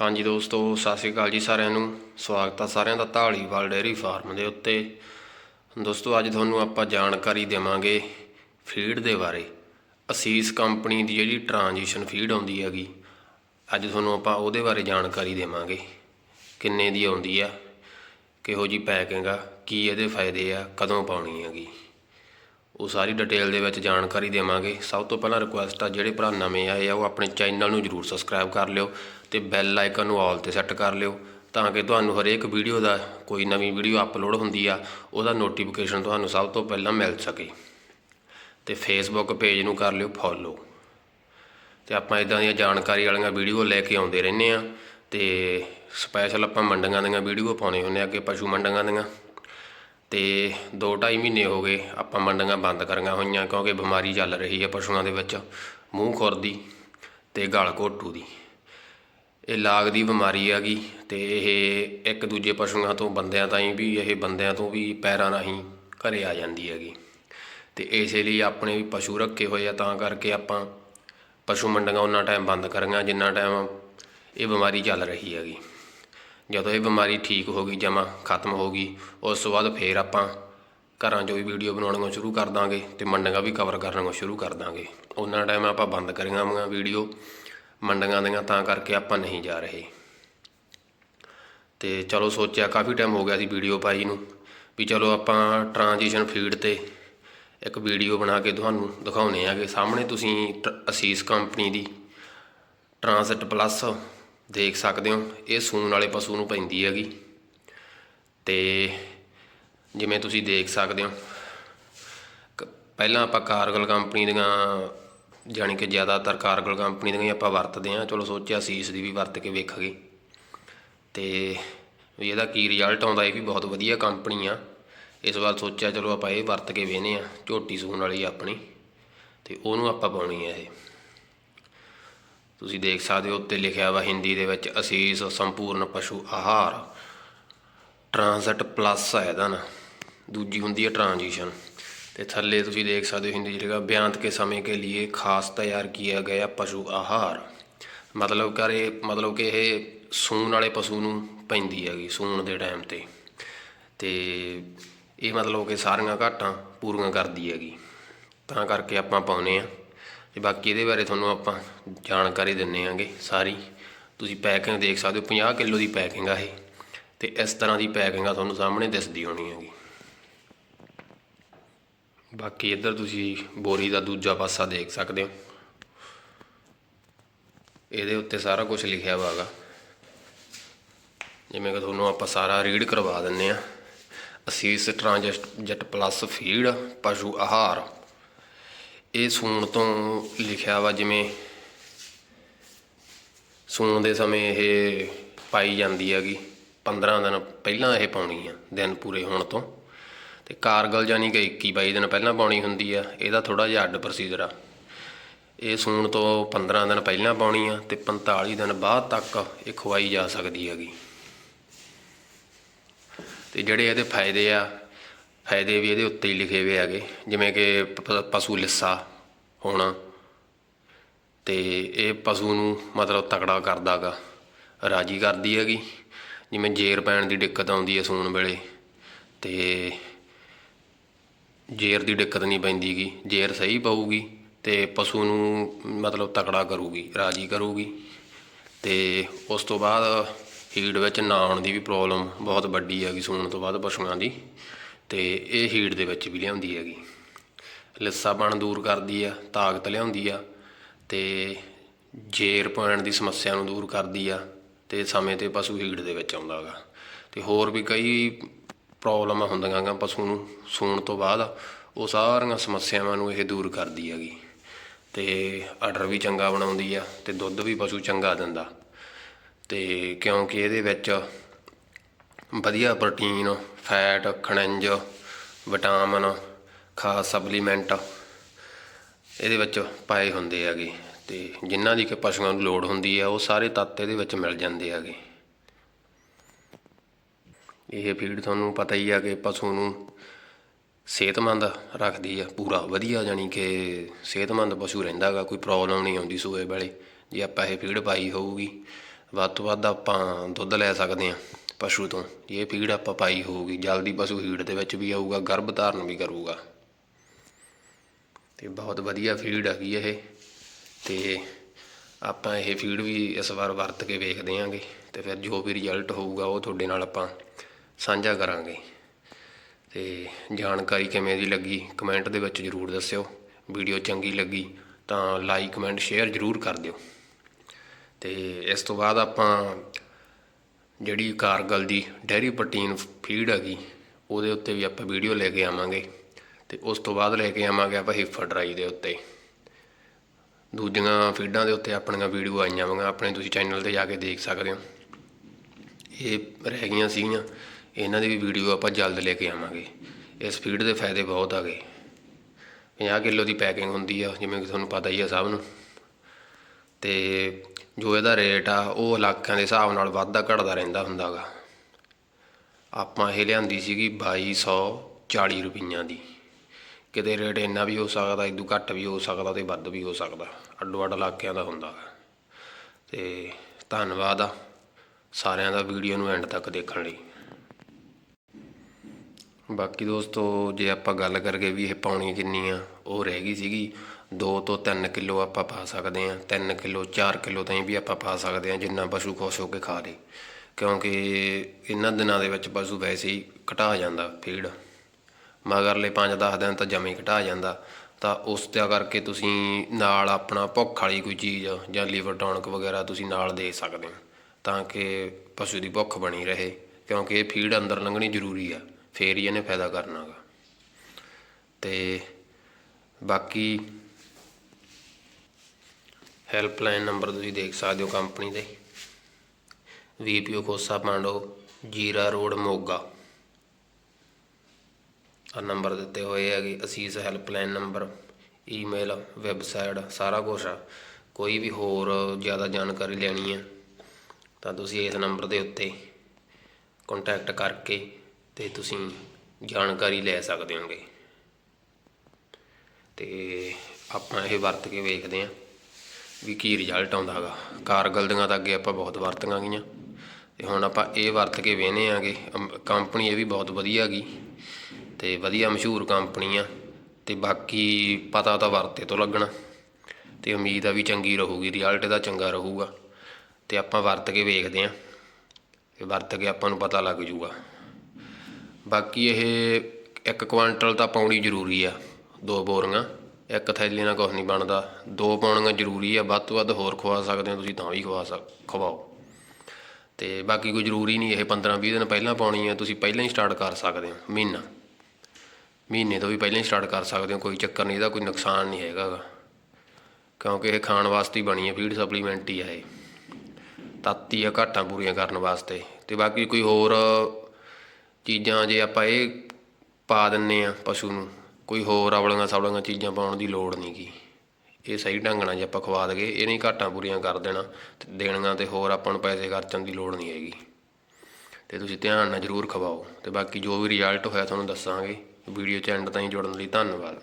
ਹਾਂਜੀ ਦੋਸਤੋ, ਸਤਿ ਸ਼੍ਰੀ ਅਕਾਲ ਜੀ ਸਾਰਿਆਂ ਨੂੰ। ਸਵਾਗਤ ਆ ਸਾਰਿਆਂ ਦਾ ਢਾਲੀਵਾਲ ਡੇਅਰੀ ਫਾਰਮ ਦੇ ਉੱਤੇ। ਦੋਸਤੋ, ਅੱਜ ਤੁਹਾਨੂੰ ਆਪਾਂ ਜਾਣਕਾਰੀ ਦੇਵਾਂਗੇ ਫੀਡ ਦੇ ਬਾਰੇ। ਅਸੀਸ ਕੰਪਨੀ ਦੀ ਜਿਹੜੀ ਟ੍ਰਾਂਜੀਸ਼ਨ ਫੀਡ ਆਉਂਦੀ ਹੈਗੀ, ਅੱਜ ਤੁਹਾਨੂੰ ਆਪਾਂ ਉਹਦੇ ਬਾਰੇ ਜਾਣਕਾਰੀ ਦੇਵਾਂਗੇ। ਕਿੰਨੇ ਦੀ ਆਉਂਦੀ ਆ, ਕਿਹੋ ਜੀ ਪੈਕਿੰਗ ਆ, ਕੀ ਇਹਦੇ ਫਾਇਦੇ ਆ, ਕਦੋਂ ਪਾਉਣੀ ਹੈਗੀ। ਉਹ ਸਾਰੀ ਡਿਟੇਲ ਦੇ ਵਿੱਚ ਜਾਣਕਾਰੀ ਦੇਵਾਂਗੇ। ਸਭ ਤੋਂ ਪਹਿਲਾਂ ਰਿਕੁਐਸਟ ਆ, ਜਿਹੜੇ ਭਰਾ ਨਵੇਂ ਆਏ ਆ, ਉਹ ਆਪਣੇ ਚੈਨਲ ਨੂੰ ਜਰੂਰ ਸਬਸਕ੍ਰਾਈਬ ਕਰ ਲਿਓ ਤੇ ਬੈਲ ਆਈਕਨ ਨੂੰ ਆਲ ਤੇ ਸੈੱਟ ਕਰ ਲਿਓ ਤਾਂ ਕਿ ਤੁਹਾਨੂੰ ਹਰੇਕ ਵੀਡੀਓ ਦਾ ਕੋਈ ਨਵੀਂ ਵੀਡੀਓ ਅਪਲੋਡ ਹੁੰਦੀ ਆ, ਉਹਦਾ ਨੋਟੀਫਿਕੇਸ਼ਨ ਤੁਹਾਨੂੰ ਸਭ ਤੋਂ ਪਹਿਲਾਂ ਮਿਲ ਸਕੇ। ਤੇ ਫੇਸਬੁੱਕ ਪੇਜ ਨੂੰ ਕਰ ਲਿਓ ਫੋਲੋ ਤੇ ਆਪਾਂ ਇਦਾਂ ਦੀਆਂ ਜਾਣਕਾਰੀ ਵਾਲੀਆਂ ਵੀਡੀਓ ਲੈ ਕੇ ਆਉਂਦੇ ਰਹਿੰਦੇ ਆ ਤੇ ਸਪੈਸ਼ਲ ਆਪਾਂ ਮੰਡੀਆਂ ਦੀਆਂ ਵੀਡੀਓ ਪਾਉਣੇ ਹੁੰਦੇ ਆ ਕਿ ਪਸ਼ੂ ਮੰਡੀਆਂ ਦੀਆਂ। ਅਤੇ ਦੋ ਢਾਈ ਮਹੀਨੇ ਹੋ ਗਏ ਆਪਾਂ ਮੰਡੀਆਂ ਬੰਦ ਕਰੀਆਂ ਹੋਈਆਂ ਕਿਉਂਕਿ ਬਿਮਾਰੀ ਚੱਲ ਰਹੀ ਹੈ ਪਸ਼ੂਆਂ ਦੇ ਵਿੱਚ, ਮੂੰਹ ਖੁਰ ਦੀ ਤੇ ਗਲ ਘੋਟੂ ਦੀ। ਇਹ ਲਾਗ ਦੀ ਬਿਮਾਰੀ ਹੈਗੀ ਅਤੇ ਇਹ ਇੱਕ ਦੂਜੇ ਪਸ਼ੂਆਂ ਤੋਂ ਬੰਦਿਆਂ ਤਾਈਂ ਵੀ, ਇਹ ਬੰਦਿਆਂ ਤੋਂ ਵੀ ਪੈਰਾਂ ਰਾਹੀਂ ਘਰੇ ਆ ਜਾਂਦੀ ਹੈਗੀ। ਅਤੇ ਇਸੇ ਲਈ ਆਪਣੇ ਵੀ ਪਸ਼ੂ ਰੱਖੇ ਹੋਏ ਆ, ਤਾਂ ਕਰਕੇ ਆਪਾਂ ਪਸ਼ੂ ਮੰਡੀਆਂ ਉਹਨਾਂ ਟਾਈਮ ਬੰਦ ਕਰੀਆਂ ਜਿੰਨਾ ਟਾਈਮ ਇਹ ਬਿਮਾਰੀ ਚੱਲ ਰਹੀ ਹੈਗੀ। ਜਦੋਂ ਇਹ ਬਿਮਾਰੀ ਠੀਕ ਹੋ ਗਈ ਜਮ੍ਹਾਂ ਖਤਮ ਹੋ ਗਈ, ਉਸ ਤੋਂ ਬਾਅਦ ਫਿਰ ਆਪਾਂ ਘਰਾਂ 'ਚੋਂ ਵੀ ਵੀਡੀਓ ਬਣਾਉਣੀਆਂ ਸ਼ੁਰੂ ਕਰ ਦਾਂਗੇ ਤੇ ਮੰਡੀਆਂ ਵੀ ਕਵਰ ਕਰਨੀਆਂ ਸ਼ੁਰੂ ਕਰ ਦਾਂਗੇ। ਉਹਨਾਂ ਟਾਈਮ ਆਪਾਂ ਬੰਦ ਕਰੀਆਂ ਵਾਂ ਵੀਡੀਓ ਮੰਡੀਆਂ ਦੀਆਂ ਤਾਂ ਕਰਕੇ ਆਪਾਂ ਨਹੀਂ ਜਾ ਰਹੇ। ਤੇ ਚਲੋ ਸੋਚਿਆ ਕਾਫੀ ਟਾਈਮ ਹੋ ਗਿਆ ਸੀ ਵੀਡੀਓ ਪਾਈ ਨੂੰ, ਵੀ ਚਲੋ ਆਪਾਂ ਟ੍ਰਾਂਜੀਸ਼ਨ ਫੀਡ ਤੇ ਇੱਕ ਵੀਡੀਓ ਬਣਾ ਕੇ ਤੁਹਾਨੂੰ ਦਿਖਾਉਣੇ ਆਗੇ। ਸਾਹਮਣੇ ਤੁਸੀਂ ਟ- ਅਸੀਸ ਕੰਪਨੀ ਦੀ ਟ੍ਰਾਂਸਿਟ ਪਲੱਸ ਦੇਖ ਸਕਦੇ ਹੋ, ਇਹ ਸੂਣ ਵਾਲੇ ਪਸ਼ੂ ਨੂੰ ਪੈਂਦੀ ਹੈਗੀ। ਤੇ ਜਿਵੇਂ ਤੁਸੀਂ ਦੇਖ ਸਕਦੇ ਹੋ, ਕ- ਪਹਿਲਾਂ ਆਪਾਂ ਕਾਰਗਲ ਕੰਪਨੀ ਦੀਆਂ, ਜਾਣੀ ਕਿ ਜ਼ਿਆਦਾਤਰ ਕਾਰਗਲ ਕੰਪਨੀ ਦੀਆਂ ਆਪਾਂ ਵਰਤਦੇ ਹਾਂ। ਚਲੋ ਸੋਚਿਆ ਸੀਸ ਦੀ ਵੀ ਵਰਤ ਕੇ ਵੇਖਾਂਗੇ। ਤੇ ਵੀ ਇਹਦਾ ਕੀ ਰਿਜ਼ਲਟ ਆਉਂਦਾ, ਇਹ ਵੀ ਬਹੁਤ ਵਧੀਆ ਕੰਪਨੀ ਆ। ਇਸ ਵਾਰ ਸੋਚਿਆ ਚਲੋ ਆਪਾਂ ਇਹ ਵਰਤ ਕੇ ਵੇਨੇ ਆ ਝੋਟੀ ਸੂਣ ਵਾਲੀ ਆਪਣੀ। ਤੇ ਉਹਨੂੰ ਆਪਾਂ ਪਾਉਣੀ ਆ ਇਹ। ਤੁਸੀਂ ਦੇਖ ਸਕਦੇ ਹੋ ਉੱਤੇ ਲਿਖਿਆ ਵਾ ਹਿੰਦੀ ਦੇ ਵਿੱਚ, ਅਸੀਸ ਸੰਪੂਰਨ ਪਸ਼ੂ ਆਹਾਰ। ਟ੍ਰਾਂਜ਼ਿਟ ਪਲੱਸ ਹੈ ਇਹਦਾ ਨਾ। ਦੂਜੀ ਹੁੰਦੀ ਹੈ ਟ੍ਰਾਂਜੀਸ਼ਨ। ਤੇ ਥੱਲੇ ਤੁਸੀਂ ਦੇਖ ਸਕਦੇ ਹੋ ਹਿੰਦੀ ਜਿਹੜਾ ਬਿਆੰਤ ਕੇ ਸਮੇਂ ਕੇ ਲਈ ਖਾਸ ਤਿਆਰ ਕੀਤਾ ਗਿਆ ਪਸ਼ੂ ਆਹਾਰ। ਮਤਲਬ ਕਰ ਇਹ, ਮਤਲਬ ਕਿ ਇਹ ਸੂਣ ਵਾਲੇ ਪਸ਼ੂ ਨੂੰ ਪੈਂਦੀ ਹੈਗੀ, ਸੂਣ ਦੇ ਟਾਈਮ ਤੇ। ਤੇ ਇਹ ਮਤਲਬ ਕਿ ਸਾਰੀਆਂ ਘਾਟਾਂ ਪੂਰੀਆਂ ਕਰਦੀ ਹੈਗੀ। ਤਾਂ ਕਰਕੇ ਆਪਾਂ ਪਾਉਨੇ ਆ ਤੇ ਬਾਕੀ ਇਹਦੇ ਬਾਰੇ ਤੁਹਾਨੂੰ ਆਪਾਂ ਜਾਣਕਾਰੀ ਦਿੰਨੇ ਆਂਗੇ ਸਾਰੀ। ਤੁਸੀਂ ਪੈਕਿੰਗ ਦੇਖ ਸਕਦੇ ਹੋ 50 ਕਿਲੋ ਦੀ ਪੈਕਿੰਗ ਆ ਇਹ। ਤੇ ਇਸ ਤਰ੍ਹਾਂ ਦੀ ਪੈਕਿੰਗ ਆ ਤੁਹਾਨੂੰ ਸਾਹਮਣੇ ਦਿਸਦੀ ਹੋਣੀ ਹੈਗੀ। ਬਾਕੀ ਇੱਧਰ ਤੁਸੀਂ ਬੋਰੀ ਦਾ ਦੂਜਾ ਪਾਸਾ ਦੇਖ ਸਕਦੇ ਹੋ। ਇਹਦੇ ਉੱਤੇ ਸਾਰਾ ਕੁਝ ਲਿਖਿਆ ਹੋਇਆ ਗਾ। ਜਿਵੇਂ ਕਿ ਤੁਹਾਨੂੰ ਆਪਾਂ ਸਾਰਾ ਰੀਡ ਕਰਵਾ ਦਿੰਨੇ ਆ। ਅਸੀਸ ਟ੍ਰਾਂਜੈਟ ਪਲੱਸ ਫੀਡ ਪਸ਼ੂ ਆਹਾਰ ਇਹ ਸੂਣ ਤੋਂ ਲਿਖਿਆ ਵਾ ਜਿਵੇਂ ਸੂਣ ਦੇ ਸਮੇਂ ਇਹ ਪਾਈ ਜਾਂਦੀ ਹੈਗੀ 15 ਦਿਨ ਪਹਿਲਾਂ ਇਹ ਪਾਉਣੀ ਆ, ਦਿਨ ਪੂਰੇ ਹੋਣ ਤੋਂ। ਤੇ ਕਾਰਗਲ ਜਾਨੀ ਕਿ 21 22 ਦਿਨ ਪਹਿਲਾਂ ਪਾਉਣੀ ਹੁੰਦੀ ਆ, ਇਹਦਾ ਥੋੜਾ ਜਿਹਾ ਅੱਡ ਪ੍ਰੋਸੀਜਰ ਆ। ਇਹ ਸੂਣ ਤੋਂ 15 ਦਿਨ ਪਹਿਲਾਂ ਪਾਉਣੀ ਆ ਤੇ 45 ਦਿਨ ਬਾਅਦ ਤੱਕ ਇਹ ਖਵਾਈ ਜਾ ਸਕਦੀ ਹੈਗੀ। ਤੇ ਜਿਹੜੇ ਇਹਦੇ ਫਾਇਦੇ ਆ ਫਾਇਦੇ ਵੀ ਇਹਦੇ ਉੱਤੇ ਹੀ ਲਿਖੇ ਹੋਏ ਹੈਗੇ, ਜਿਵੇਂ ਕਿ ਪਸ਼ੂ ਲਿੱਸਾ ਹੋਣਾ, ਤੇ ਇਹ ਪਸ਼ੂ ਨੂੰ ਮਤਲਬ ਤਕੜਾ ਕਰਦਾਗਾ, ਰਾਜੀ ਕਰਦੀ ਹੈਗੀ, ਜਿਵੇਂ ਜੇਰ ਪੈਣ ਦੀ ਦਿੱਕਤ ਆਉਂਦੀ ਹੈ ਸੂਣ ਵੇਲੇ, ਤੇ ਜੇਰ ਦੀ ਦਿੱਕਤ ਨਹੀਂ ਪੈਂਦੀਗੀ, ਜੇਰ ਸਹੀ ਪਊਗੀ, ਤੇ ਪਸ਼ੂ ਨੂੰ ਮਤਲਬ ਤਕੜਾ ਕਰੂਗੀ, ਰਾਜੀ ਕਰੂਗੀ, ਤੇ ਉਸ ਤੋਂ ਬਾਅਦ ਹੀਟ ਵਿੱਚ ਨਾ ਆਉਣ ਦੀ ਵੀ ਪ੍ਰੋਬਲਮ ਬਹੁਤ ਵੱਡੀ ਹੈਗੀ ਸੂਣ ਤੋਂ ਬਾਅਦ ਪਸ਼ੂਆਂ ਦੀ। ਤੇ ਇਹ ਹੀਟ ਦੇ ਵਿੱਚ ਵੀ ਲਿਆਉਂਦੀ ਹੈਗੀ। ਲਿੱਸਾਪਣ ਦੂਰ ਕਰਦੀ ਆ, ਤਾਕਤ ਲਿਆਉਂਦੀ ਆ ਤੇ ਜੇਰ ਪੈਣ ਦੀ ਸਮੱਸਿਆ ਨੂੰ ਦੂਰ ਕਰਦੀ ਆ ਤੇ ਸਮੇਂ ਤੇ ਪਸ਼ੂ ਹੀਟ ਦੇ ਵਿੱਚ ਆਉਂਦਾ ਹੈਗਾ। ਤੇ ਹੋਰ ਵੀ ਕਈ ਪ੍ਰੋਬਲਮਾਂ ਹੁੰਦੀਆਂ ਗਾ ਪਸ਼ੂ ਨੂੰ ਸੂਣ ਤੋਂ ਬਾਅਦ, ਉਹ ਸਾਰੀਆਂ ਸਮੱਸਿਆਵਾਂ ਨੂੰ ਇਹ ਦੂਰ ਕਰਦੀ ਹੈਗੀ। ਤੇ ਆਰਡਰ ਵੀ ਚੰਗਾ ਬਣਾਉਂਦੀ ਆ ਤੇ ਦੁੱਧ ਵੀ ਪਸ਼ੂ ਚੰਗਾ ਦਿੰਦਾ। ਤੇ ਕਿਉਂਕਿ ਇਹਦੇ ਵਿੱਚ ਵਧੀਆ ਪ੍ਰੋਟੀਨ ਫੈਟ, ਖਣਿਜ, ਵਿਟਾਮਿਨ, ਖਾਸ ਸਪਲੀਮੈਂਟ ਇਹਦੇ ਵਿੱਚ ਪਾਏ ਹੁੰਦੇ ਹੈਗੇ। ਤੇ ਜਿਨ੍ਹਾਂ ਦੀ ਕਿ ਪਸ਼ੂਆਂ ਨੂੰ ਲੋੜ ਹੁੰਦੀ ਹੈ ਉਹ ਸਾਰੇ ਤੱਤ ਇਹਦੇ ਵਿੱਚ ਮਿਲ ਜਾਂਦੇ ਹੈਗੇ। ਇਹ ਫੀਡ ਤੁਹਾਨੂੰ ਪਤਾ ਹੀ ਆ ਕਿ ਪਸ਼ੂ ਨੂੰ ਸਿਹਤਮੰਦ ਰੱਖਦੀ ਆ, ਪੂਰਾ ਵਧੀਆ ਜਾਨੀ ਕਿ ਸਿਹਤਮੰਦ ਪਸ਼ੂ ਰਹਿੰਦਾ ਗਾ ਕੋਈ ਪ੍ਰੋਬਲਮ ਨਹੀਂ ਆਉਂਦੀ ਸੂਏ ਵੇਲੇ। ਜੇ ਆਪਾਂ ਇਹ ਫੀਡ ਪਾਈ ਹੋਊਗੀ, ਵੱਧ ਤੋਂ ਵੱਧ ਆਪਾਂ ਦੁੱਧ ਲੈ ਸਕਦੇ ਹਾਂ ਪਸ਼ੂ ਤੋਂ। ਇਹ ਫੀਡ ਆਪਾਂ ਪਾਈ ਹੋਊਗੀ, ਜਲਦੀ ਪਸ਼ੂ ਹੀਟ ਦੇ ਵਿੱਚ ਵੀ ਆਊਗਾ, ਗਰਭ ਧਾਰਨ ਵੀ ਕਰੂਗਾ। ਤੇ ਬਹੁਤ ਵਧੀਆ ਫੀਡ ਹੈਗੀ ਇਹ। ਤੇ ਆਪਾਂ ਇਹ ਫੀਡ ਵੀ ਇਸ ਵਾਰ ਵਰਤ ਕੇ ਵੇਖਦੇ ਆਂਗੇ ਤੇ ਫਿਰ ਜੋ ਵੀ ਰਿਜ਼ਲਟ ਹੋਊਗਾ, ਉਹ ਤੁਹਾਡੇ ਨਾਲ ਆਪਾਂ ਸਾਂਝਾ ਕਰਾਂਗੇ। ਤੇ ਜਾਣਕਾਰੀ ਕਿਵੇਂ ਦੀ ਲੱਗੀ ਕਮੈਂਟ ਦੇ ਵਿੱਚ ਜਰੂਰ ਦੱਸਿਓ। ਵੀਡੀਓ ਚੰਗੀ ਲੱਗੀ ਤਾਂ ਲਾਈਕ ਕਮੈਂਟ ਸ਼ੇਅਰ ਜਰੂਰ ਕਰ ਦਿਓ। ਤੇ ਇਸ ਤੋਂ ਬਾਅਦ ਆਪਾਂ ਜਿਹੜੀ ਕਾਰਗਲ ਦੀ ਡੈਰੀ ਪ੍ਰੋਟੀਨ ਫੀਡ ਹੈਗੀ, ਉਹਦੇ ਉੱਤੇ ਵੀ ਆਪਾਂ ਵੀਡੀਓ ਲੈ ਕੇ ਆਵਾਂਗੇ ਤੇ ਉਸ ਤੋਂ ਬਾਅਦ ਲੈ ਕੇ ਆਵਾਂਗੇ ਆਪਾਂ ਹਿਫਰ ਡਰਾਈ ਦੇ ਉੱਤੇ। ਦੂਜੀਆਂ ਫੀਡਾਂ ਦੇ ਉੱਤੇ ਆਪਣੀਆਂ ਵੀਡੀਓ ਆਈਆਂ ਵਾਂਗਾ, ਆਪਣੇ ਤੁਸੀਂ ਚੈਨਲ ਤੇ ਜਾ ਕੇ ਦੇਖ ਸਕਦੇ ਹੋ। ਇਹ ਰਹਿ ਗਈਆਂ ਸੀਗੀਆਂ, ਇਹਨਾਂ ਦੀ ਵੀ ਵੀਡੀਓ ਆਪਾਂ ਜਲਦ ਲੈ ਕੇ ਆਵਾਂਗੇ। ਇਸ ਫੀਡ ਦੇ ਫਾਇਦੇ ਬਹੁਤ ਆ ਗਏ। 50 ਕਿਲੋ ਦੀ ਪੈਕਿੰਗ ਹੁੰਦੀ ਆ, ਜਿਵੇਂ ਕਿ ਤੁਹਾਨੂੰ ਪਤਾ ਹੀ ਆ ਸਭ ਨੂੰ। ਤੇ ਜੋ ਇਹਦਾ ਰੇਟ ਆ, ਉਹ ਇਲਾਕਿਆਂ ਦੇ ਹਿਸਾਬ ਨਾਲ ਵੱਧਦਾ ਘਟਦਾ ਰਹਿੰਦਾ ਹੁੰਦਾਗਾ। ਆਪਾਂ ਇਹ ਲਿਆਂਦੀ ਸੀਗੀ 2240 ਰੁਪਈਆਂ ਦੀ। ਕਿਤੇ ਰੇਟ ਇੰਨਾ ਵੀ ਹੋ ਸਕਦਾ, ਇਦੋਂ ਘੱਟ ਵੀ ਹੋ ਸਕਦਾ ਤੇ ਵੱਧ ਵੀ ਹੋ ਸਕਦਾ। ਅੱਡੋ ਅੱਡ ਇਲਾਕਿਆਂ ਦਾ ਹੁੰਦਾ ਗਾ। ਤੇ ਧੰਨਵਾਦ ਆ ਸਾਰਿਆਂ ਦਾ ਵੀਡੀਓ ਨੂੰ ਐਂਡ ਤੱਕ ਦੇਖਣ ਲਈ। ਬਾਕੀ ਦੋਸਤੋ, ਜੇ ਆਪਾਂ ਗੱਲ ਕਰਕੇ ਵੀ ਇਹ ਪਾਉਣੀ ਕਿੰਨੀ ਆ, ਉਹ ਰਹਿ ਗਈ ਸੀਗੀ 2 ਤੋਂ 3 ਕਿਲੋ ਆਪਾਂ ਪਾ ਸਕਦੇ ਹਾਂ 3 ਕਿਲੋ 4 ਕਿਲੋ ਤਾਈਂ ਵੀ ਆਪਾਂ ਪਾ ਸਕਦੇ ਹਾਂ, ਜਿੰਨਾ ਪਸ਼ੂ ਖੁਸ਼ ਹੋ ਕੇ ਖਾ ਲੇ। ਕਿਉਂਕਿ ਇਹਨਾਂ ਦਿਨਾਂ ਦੇ ਵਿੱਚ ਪਸ਼ੂ ਵੈਸੇ ਹੀ ਘਟਾ ਜਾਂਦਾ ਫੀਡ। ਮਗਰਲੇ 5-10 ਦਿਨ ਤਾਂ ਜਮੇ ਘਟਾ ਜਾਂਦਾ। ਤਾਂ ਉਸ ਤੇ ਕਰਕੇ ਤੁਸੀਂ ਨਾਲ ਆਪਣਾ ਭੁੱਖ ਵਾਲੀ ਕੋਈ ਚੀਜ਼ ਜਾਂ ਲੀਵਰ ਟੌਨਿਕ ਵਗੈਰਾ ਤੁਸੀਂ ਨਾਲ ਦੇ ਸਕਦੇ ਹੋ, ਤਾਂ ਕਿ ਪਸ਼ੂ ਦੀ ਭੁੱਖ ਬਣੀ ਰਹੇ, ਕਿਉਂਕਿ ਇਹ ਫੀਡ ਅੰਦਰ ਲੰਘਣੀ ਜ਼ਰੂਰੀ ਆ, ਫੇਰ ਹੀ ਇਹਨੇ ਫਾਇਦਾ ਕਰਨਾਗਾ। ਤੇ ਬਾਕੀ ਹੈਲਪਲਾਈਨ ਨੰਬਰ ਤੁਸੀਂ ਦੇਖ ਸਕਦੇ ਹੋ ਕੰਪਨੀ ਦੇ। ਵੀਪੀਓ ਖੋਸਾ ਪਾਂਡੋ ਜੀਰਾ ਰੋਡ, ਮੋਗਾ। ਆ ਨੰਬਰ ਦਿੱਤੇ ਹੋਏ ਹੈਗੇ, ਅਸੀਸ ਹੈਲਪਲਾਈਨ ਨੰਬਰ, ਈਮੇਲ, ਵੈਬਸਾਈਟ, ਸਾਰਾ ਕੁਝ ਆ। ਕੋਈ ਵੀ ਹੋਰ ਜ਼ਿਆਦਾ ਜਾਣਕਾਰੀ ਲੈਣੀ ਹੈ ਤਾਂ ਤੁਸੀਂ ਇਸ ਨੰਬਰ ਦੇ ਉੱਤੇ ਕੰਟੈਕਟ ਕਰਕੇ ਤੇ ਤੁਸੀਂ ਜਾਣਕਾਰੀ ਲੈ ਸਕਦੇ ਹੋਗੇ। ਤੇ ਆਪਾਂ ਇਹ ਵਰਤ ਕੇ ਵੇਖਦੇ ਹਾਂ ਵੀ ਕੀ ਰਿਜ਼ਲਟ ਆਉਂਦਾ ਹੈਗਾ। ਕਾਰਗਲ ਦੀਆਂ ਤਾਂ ਅੱਗੇ ਆਪਾਂ ਬਹੁਤ ਵਰਤੀਆਂ ਗਈਆਂ। ਤੇ ਹੁਣ ਆਪਾਂ ਇਹ ਵਰਤ ਕੇ ਵੇਖਨੇ ਆਂਗੇ ਕੰਪਨੀ ਇਹ ਵੀ ਬਹੁਤ ਵਧੀਆ ਹੈਗੀ। ਤੇ ਵਧੀਆ ਮਸ਼ਹੂਰ ਕੰਪਨੀ ਆ। ਤੇ ਬਾਕੀ ਪਤਾ ਤਾਂ ਵਰਤੇ ਤੋਂ ਲੱਗਣਾ। ਤੇ ਉਮੀਦ ਆ ਵੀ ਚੰਗੀ ਰਹੂਗੀ। ਰਿਜ਼ਲਟ ਦਾ ਚੰਗਾ ਰਹੂਗਾ। ਤੇ ਆਪਾਂ ਵਰਤ ਕੇ ਵੇਖਦੇ ਆਂ ਇਹ ਵਰਤ ਕੇ ਆਪਾਂ ਨੂੰ ਪਤਾ ਲੱਗ ਜੂਗਾ। ਬਾਕੀ ਇਹ ਇੱਕ ਕੁਆਂਟਲ ਤਾਂ ਪਾਉਣੀ ਜ਼ਰੂਰੀ ਆ। ਦੋ ਬੋਰੀਆਂ। ਇੱਕ ਥੈਲੀ ਨਾਲ ਕੁਝ ਨਹੀਂ ਬਣਦਾ। ਦੋ ਪਾਉਣੀਆਂ ਜ਼ਰੂਰੀ ਆ, ਵੱਧ ਤੋਂ ਵੱਧ ਹੋਰ ਖਵਾ ਸਕਦੇ ਹੋ ਤੁਸੀਂ ਤਾਂ ਵੀ ਖਵਾ ਸਕ, ਖਵਾਓ। ਤੇ ਬਾਕੀ ਕੋਈ ਜ਼ਰੂਰੀ ਨਹੀਂ, ਇਹ 15-20 ਦਿਨ ਪਹਿਲਾਂ ਪਾਉਣੀ ਆ, ਤੁਸੀਂ ਪਹਿਲਾਂ ਹੀ ਸਟਾਰਟ ਕਰ ਸਕਦੇ ਹੋ, ਮਹੀਨਾ। ਮਹੀਨੇ ਤੋਂ ਵੀ ਪਹਿਲਾਂ ਹੀ ਸਟਾਰਟ ਕਰ ਸਕਦੇ ਹੋ, ਕੋਈ ਚੱਕਰ ਨਹੀਂ, ਇਹਦਾ ਕੋਈ ਨੁਕਸਾਨ ਨਹੀਂ ਹੈਗਾ ਕਿਉਂਕਿ ਇਹ ਖਾਣ ਵਾਸਤੇ ਹੀ ਬਣੀ ਹੈ ਫੀਡ ਸਪਲੀਮੈਂਟ ਹੀ ਆ ਇਹ। ਤਾਤੀ ਆ, ਘਾਟਾਂ ਪੂਰੀਆਂ ਕਰਨ ਵਾਸਤੇ। ਤੇ ਬਾਕੀ ਕੋਈ ਹੋਰ ਚੀਜ਼ਾਂ ਜੇ ਆਪਾਂ ਇਹ ਪਾ ਦਿੰਨੇ ਆ ਪਸ਼ੂ ਨੂੰ ਕੋਈ ਹੋਰ ਅਵਲੀਆਂ ਸਵਲੀਆਂ ਚੀਜ਼ਾਂ ਪਾਉਣ ਦੀ ਲੋੜ ਨਹੀਂ ਗੀ। ਇਹ ਸਹੀ ਢੰਗ ਨਾਲ ਜੇ ਆਪਾਂ ਖਵਾ ਦਗੇ ਇਹ ਨਹੀਂ ਘਾਟਾਂ ਪੂਰੀਆਂ ਕਰ ਦੇਣਾ ਤੇ ਦੇਣੀਆਂ ਤੇ ਹੋਰ ਆਪਾਂ ਨੂੰ ਪੈਸੇ ਖਰਚਣ ਦੀ ਲੋੜ ਨਹੀਂ ਹੈਗੀ। ਤੇ ਤੁਸੀਂ ਧਿਆਨ ਨਾਲ ਜ਼ਰੂਰ ਖਵਾਓ। ਤੇ ਬਾਕੀ ਜੋ ਵੀ ਰਿਜ਼ਲਟ ਹੋਇਆ ਤੁਹਾਨੂੰ ਦੱਸਾਂਗੇ। ਵੀਡੀਓ ਚ ਐਂਡ ਤਾਈਂ ਜੁੜਨ ਲਈ ਧੰਨਵਾਦ।